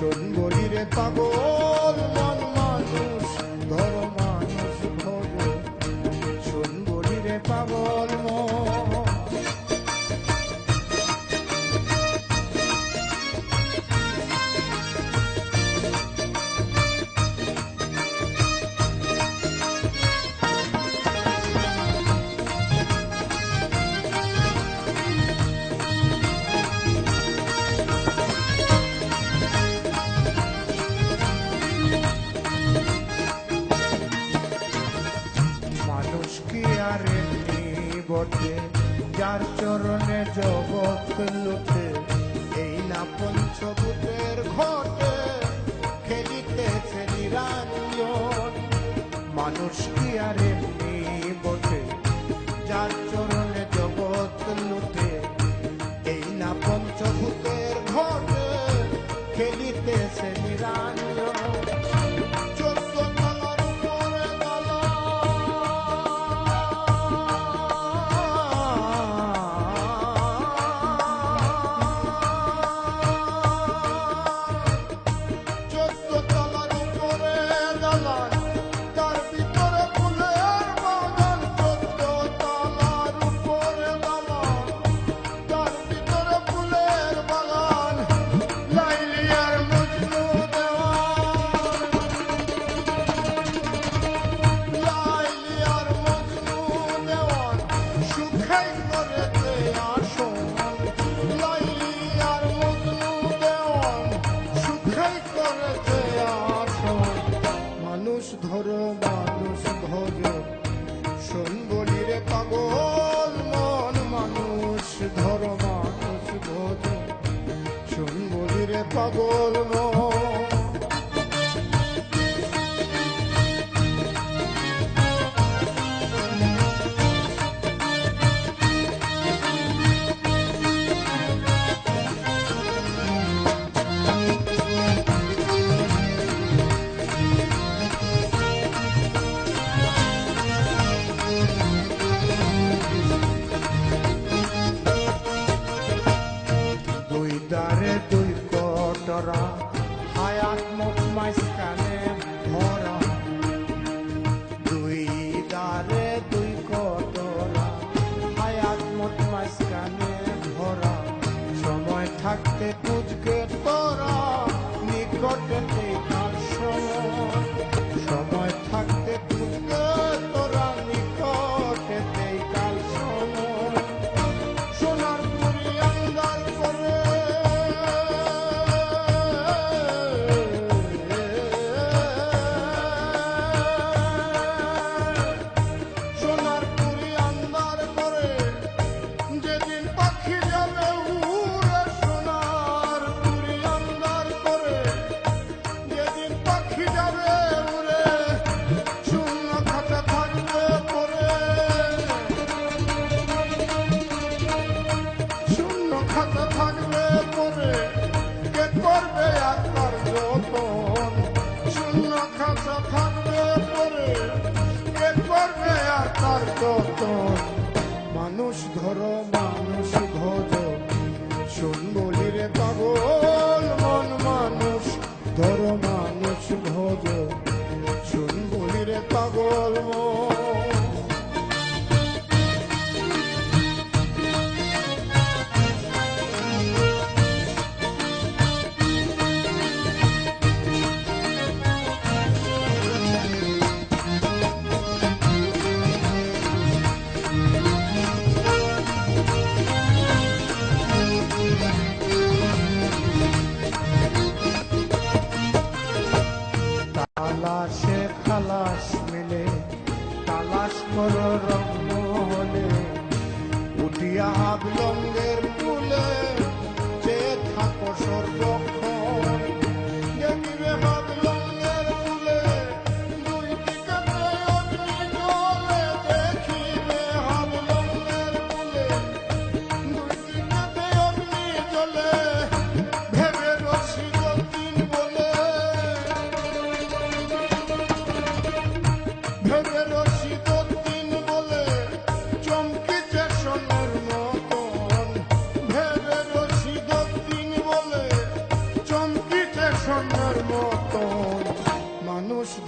শোন বলি পাগল মন মানুষ ধর মানুষ কি আর বটে, যার চরণে জগৎ লুটে, এই না পঞ্চভূতের ঘটে, খেলিতেছে নিরাঞ্জন। মানুষ কি আর এমনি পাগল মন ধরো মানুষ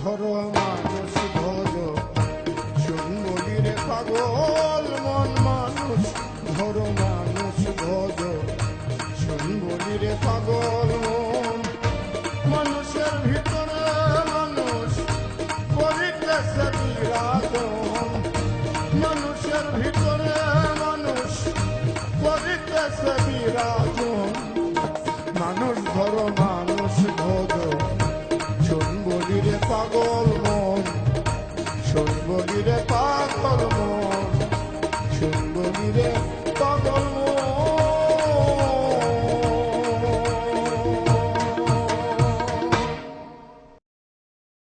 ধরো মানুষ ভজ সুন্দরীর পাগল, মন মানুষ, ধরো মানুষ ভজ সুন্দরীর পাগল, মন মানুষের ভিতরে মানুষ করিতেছে বিরাজন। মানুষের ভিতরে মানুষ করিতেছে বিরাজন। মানুষ ধরো মানুষ পাগল মন সর্বগিরে পাগল মন।